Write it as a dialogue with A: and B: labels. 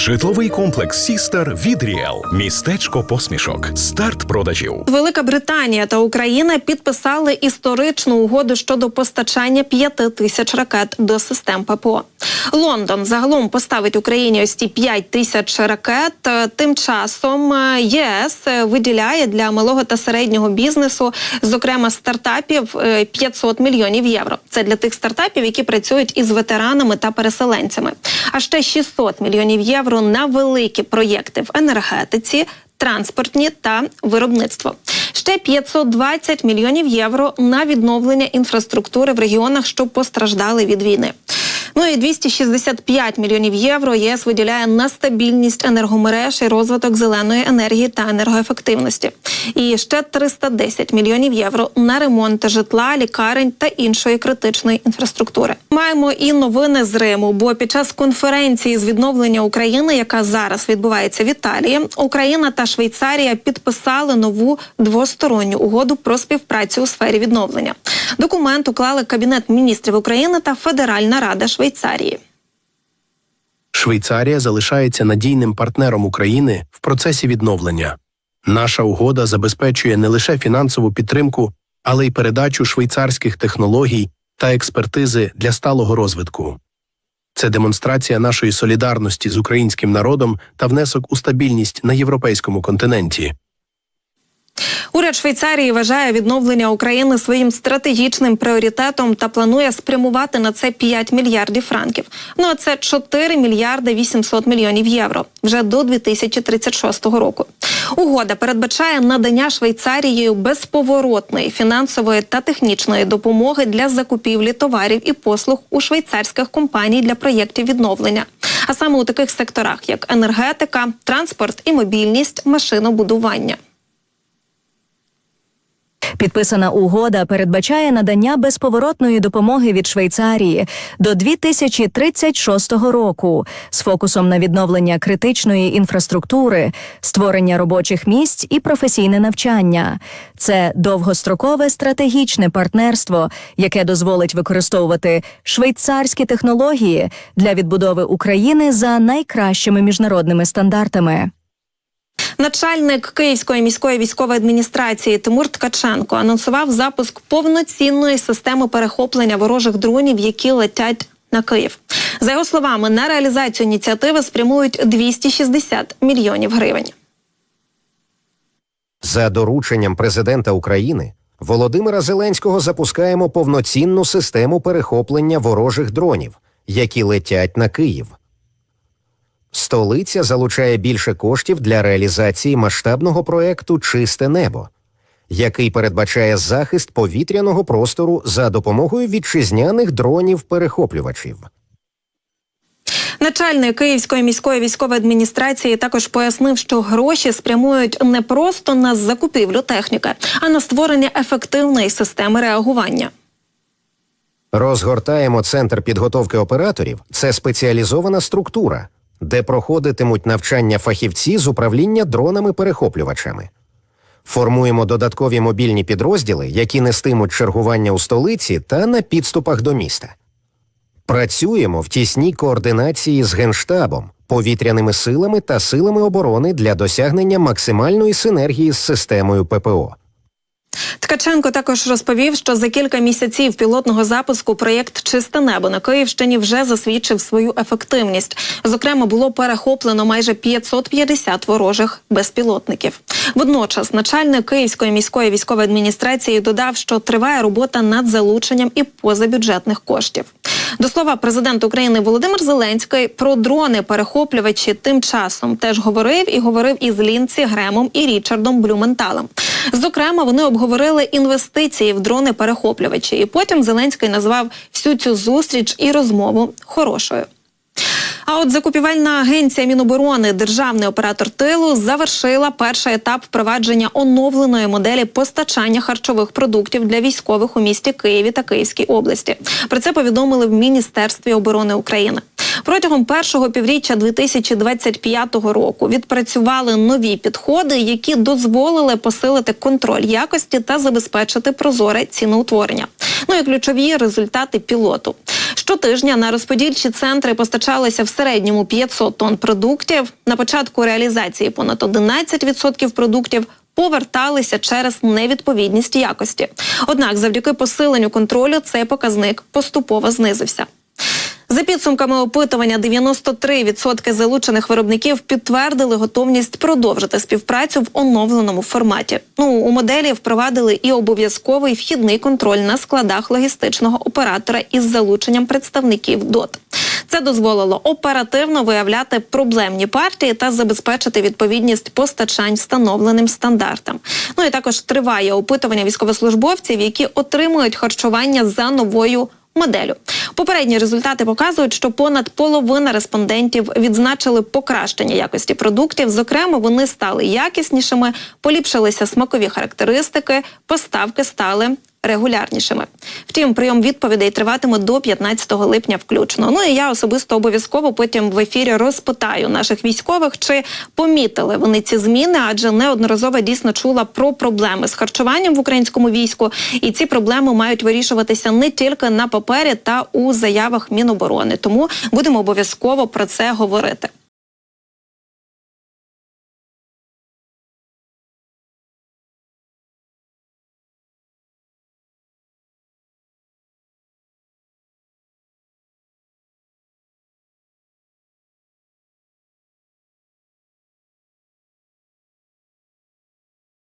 A: Житловий комплекс Сістер від Ріел. Містечко посмішок. Старт продажів.
B: Велика Британія та Україна підписали історичну угоду щодо постачання п'яти тисяч ракет до систем ППО. Лондон загалом поставить Україні ось ці п'ять тисяч ракет. Е, Тим часом е, ЄС е, виділяє для малого та середнього бізнесу, зокрема стартапів, е, 500 мільйонів євро. Це для тих стартапів, які працюють із ветеранами та переселенцями. А ще 600 мільйонів євро на великі проєкти в енергетиці. Транспортні та виробництво ще 520 мільйонів євро на відновлення інфраструктури в регіонах, що постраждали від війни. Ну і 265 мільйонів євро ЄС виділяє на стабільність енергомереж і розвиток зеленої енергії та енергоефективності. І ще 310 мільйонів євро на ремонт житла, лікарень та іншої критичної інфраструктури. Маємо і новини з Риму. Бо під час конференції з відновлення України, яка зараз відбувається в Італії, Україна та Швейцарія підписали нову двосторонню угоду про співпрацю у сфері відновлення. Документ уклали Кабінет міністрів України та Федеральна Рада Швейцарії.
C: Швейцарія залишається надійним партнером України в процесі відновлення. Наша угода забезпечує не лише фінансову підтримку, але й передачу швейцарських технологій та експертизи для сталого розвитку. Це демонстрація нашої солідарності з українським народом та внесок у стабільність на європейському континенті.
B: Уряд Швейцарії вважає відновлення України своїм стратегічним пріоритетом та планує спрямувати на це 5 мільярдів франків. Ну а це 4 мільярди 800 мільйонів євро вже до 2036 року. Угода передбачає надання Швейцарією безповоротної фінансової та технічної допомоги для закупівлі товарів і послуг у швейцарських компаній для проєктів відновлення, а саме у таких секторах, як енергетика, транспорт і мобільність, машинобудування.
D: Підписана угода передбачає надання безповоротної допомоги від Швейцарії до 2036 року з фокусом на відновлення критичної інфраструктури, створення робочих місць і професійне навчання. Це довгострокове стратегічне партнерство, яке дозволить використовувати швейцарські технології для відбудови України за найкращими міжнародними стандартами.
B: Начальник Київської міської військової адміністрації Тимур Ткаченко анонсував запуск повноцінної системи перехоплення ворожих дронів, які летять на Київ. За його словами, на реалізацію ініціативи спрямують 260 мільйонів гривень.
E: За дорученням президента України Володимира Зеленського запускаємо повноцінну систему перехоплення ворожих дронів, які летять на Київ. Столиця залучає більше коштів для реалізації масштабного проекту Чисте небо, який передбачає захист повітряного простору за допомогою вітчизняних дронів-перехоплювачів.
B: Начальник Київської міської військової адміністрації також пояснив, що гроші спрямують не просто на закупівлю техніки, а на створення ефективної системи реагування.
E: Розгортаємо центр підготовки операторів це спеціалізована структура, де проходитимуть навчання фахівці з управління дронами-перехоплювачами. Формуємо додаткові мобільні підрозділи, які нестимуть чергування у столиці та на підступах до міста. Працюємо в тісній координації з Генштабом, повітряними силами та силами оборони для досягнення максимальної синергії з системою ППО.
B: Ткаченко також розповів, що за кілька місяців пілотного запуску проєкт Чисте небо на Київщині вже засвідчив свою ефективність. Зокрема, було перехоплено майже 550 ворожих безпілотників. Водночас, начальник Київської міської військової адміністрації додав, що триває робота над залученням і позабюджетних коштів. До слова, президент України Володимир Зеленський про дрони перехоплювачі тим часом теж говорив і говорив із Лінці Гремом і Річардом Блюменталем. Зокрема, вони обговорили інвестиції в дрони перехоплювачі. І потім Зеленський назвав всю цю зустріч і розмову хорошою. А от закупівельна агенція Міноборони, державний оператор тилу, завершила перший етап впровадження оновленої моделі постачання харчових продуктів для військових у місті Києві та Київській області. Про це повідомили в Міністерстві оборони України. Протягом першого півріччя 2025 року відпрацювали нові підходи, які дозволили посилити контроль якості та забезпечити прозоре ціноутворення. Ну і ключові результати пілоту. Щотижня на розподільчі центри постачалися все середньому 500 тонн продуктів. На початку реалізації понад 11% продуктів поверталися через невідповідність якості. Однак, завдяки посиленню контролю, цей показник поступово знизився. За підсумками опитування, 93% залучених виробників підтвердили готовність продовжити співпрацю в оновленому форматі. Ну у моделі впровадили і обов'язковий вхідний контроль на складах логістичного оператора із залученням представників ДОТ. Це дозволило оперативно виявляти проблемні партії та забезпечити відповідність постачань встановленим стандартам. Ну і також триває опитування військовослужбовців, які отримують харчування за новою моделю. Попередні результати показують, що понад половина респондентів відзначили покращення якості продуктів. Зокрема, вони стали якіснішими, поліпшилися смакові характеристики, поставки стали. Регулярнішими. Втім, прийом відповідей триватиме до 15 липня включно. Ну і я особисто обов'язково потім в ефірі розпитаю наших військових, чи помітили вони ці зміни, адже неодноразово дійсно чула про проблеми з харчуванням в українському війську, і ці проблеми мають вирішуватися не тільки на папері та у заявах Міноборони. Тому будемо обов'язково про це говорити.